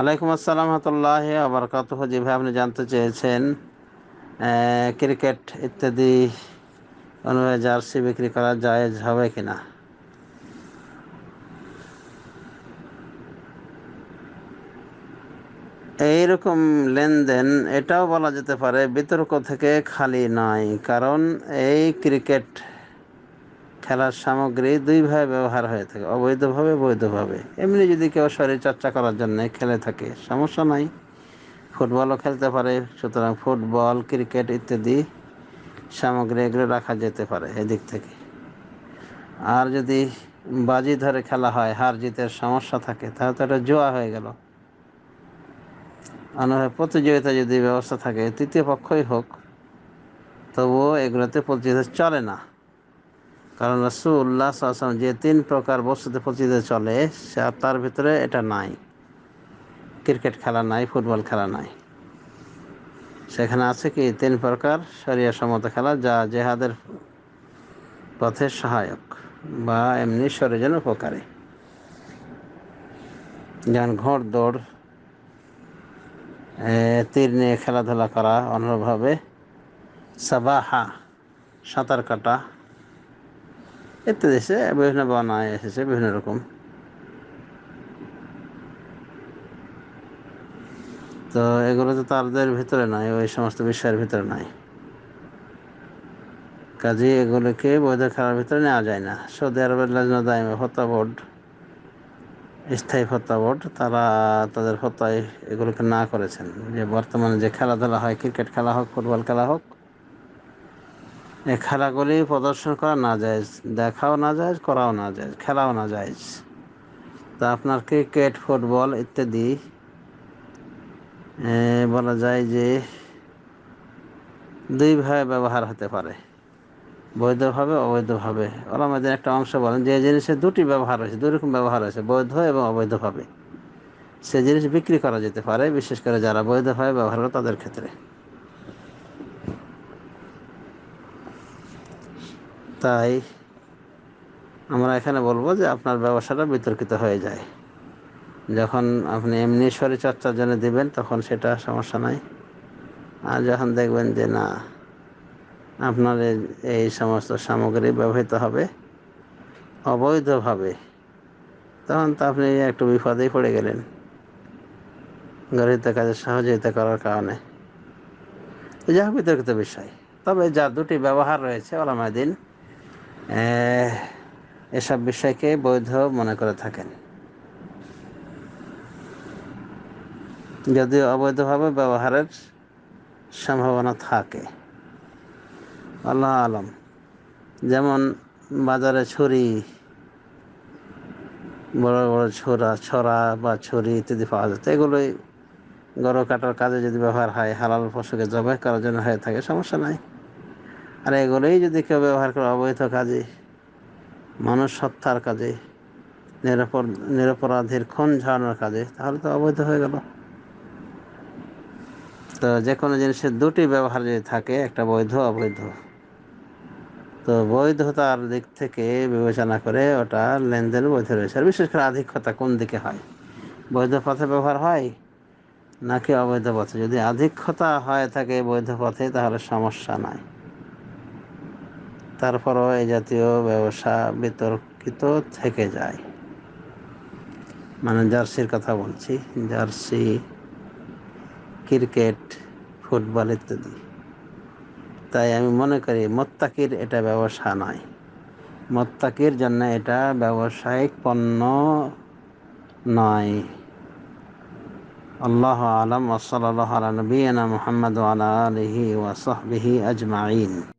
আলাইকুম আসসালাম রহমতুল্লাহ আবরকাত যেভাবে আপনি জানতে চেয়েছেন ক্রিকেট ইত্যাদি অনুযায়ী জার্সি বিক্রি করা যায় হবে কিনা? এইরকম লেনদেন, এটাও বলা যেতে পারে বিতর্ক থেকে খালি নয়, কারণ এই ক্রিকেট খেলার সামগ্রী দুইভাবে ব্যবহার হয়ে থাকে, অবৈধভাবে বৈধভাবে। এমনি যদি কেউ শরীর চর্চা করার জন্য খেলে থাকে, সমস্যা নাই। ফুটবলও খেলতে পারে, সুতরাং ফুটবল, ক্রিকেট ইত্যাদি সামগ্রী এগুলো রাখা যেতে পারে এদিক থেকে। আর যদি বাজি ধরে খেলা হয়, হার জিতের সমস্যা থাকে, তাহলে তো এটা জোয়া হয়ে গেল। অন্যভাবে প্রতিযোগিতা যদি ব্যবস্থা থাকে, তৃতীয় পক্ষই হোক, তবুও এগুলোতে প্রতিযোগিতা চলে না। কারণ রসুল্লাহ আসলাম যে তিন প্রকার বস্তুতে প্রতিযোগিতা চলে তার ভিতরে এটা নাই। ক্রিকেট খেলা নাই, ফুটবল খেলা নাই। সেখানে আছে কি, তিন প্রকার সরিয়া সম্মত খেলা, যা জেহাদের পথে সহায়ক বা এমনি শরীরের উপকারী। যেমন ঘোড় দৌড় তীর নিয়ে খেলাধুলা করা অন্যভাবে সাবাহা, সাঁতার কাটা ইত্যাদি এসে বিভিন্ন বানায় এসেছে বিভিন্ন রকম। তো এগুলো তো তাদের ভিতরে নয় ওই সমস্ত বিষয়ের ভিতরে নাই। কাজে এগুলোকে বৈধ খেলার ভিতরে নেওয়া যায় না। সৌদি আরবের লাজনা দায়মে হত্যা বোর্ড, স্থায়ী হত্যা বোর্ড, তারা তাদের হত্যায় এগুলোকে না করেছেন। যে বর্তমানে যে খেলাধুলা হয়, ক্রিকেট খেলা হোক, ফুটবল খেলা হোক খেলাগুলি প্রদর্শন করা না যায় দেখাও না যায় করাও না যায় খেলাও না যায় তা আপনার ক্রিকেট, ফুটবল ইত্যাদি বলা যায় যে দুইভাবে ব্যবহার হতে পারে। বৈধভাবে, অবৈধভাবে। ওলামাদের একটা অংশ বলেন, যে জিনিসের দুটি ব্যবহার হয়েছে দুই রকম ব্যবহার হয়েছে বৈধ এবং অবৈধভাবে। সে জিনিস বিক্রি করা যেতে পারে, বিশেষ করে যারা বৈধভাবে ব্যবহার করে তাদের ক্ষেত্রে। তাই আমরা এখানে বলব যে আপনার ব্যবসাটা বিতর্কিত হয়ে যায়। যখন আপনি এমনি শরীরচর্চার জন্য দিবেন, তখন সেটা সমস্যা নাই। আর যখন দেখবেন যে না, আপনার এই সমস্ত সামগ্রী ব্যবহৃত হবে অবৈধভাবে, তখন তো আপনি একটু বিপদেই পড়ে গেলেন। গরিত কাজে সহযোগিতা করার কারণে। যা বিতর্কিত বিষয়। তবে যা দুটি ব্যবহার রয়েছে ওলামাদিন এসব বিষয়কে বৈধ মনে করে থাকেন। যদিও অবৈধভাবে ব্যবহারের সম্ভাবনা থাকে। আল্লাহ আলম। যেমন বাজারে ছুরি, বড় বড় ছোরা, ছড়া বা ছুরি ইত্যাদি পাওয়া যাচ্ছে এগুলোই গরু কাটার কাজে যদি ব্যবহার হয়, হালাল পশুকে জবাই করার জন্য হয়ে থাকে, সমস্যা নাই। আর এগুলোই যদি কেউ ব্যবহার করে অবৈধ কাজে মানুষ হত্যার কাজে, নিরপর, নিরপরাধীর খুন ঝাড়ানোর কাজে, তাহলে তো অবৈধ হয়ে গেল। তো যে কোনো জিনিসের দুটি ব্যবহার যদি থাকে, একটা বৈধ, অবৈধ। তো বৈধতার দিক থেকে বিবেচনা করে ওটা লেনদেন বৈধ রয়েছে। আর বিশেষ করে আধিক্যতা কোন দিকে হয়? বৈধ পথে ব্যবহার হয় নাকি অবৈধ পথে? যদি আধিক্যতা হয় থাকে বৈধ পথে, তাহলে সমস্যা নাই। তারপরও এই জাতীয় ব্যবসা বিতর্কিত থেকে যায়। মানে জার্সির কথা বলছি, জার্সি, ক্রিকেট, ফুটবল ইত্যাদি। তাই আমি মনে করি মোত্তাকির এটা ব্যবসা নয়। মোত্তাকির জন্য এটা ব্যবসায়িক পণ্য নয়। আল্লাহ আলম ওসল আলা নবীনা মোহাম্মদ আলা আলহি ওয়াসবিহি আজমাইন।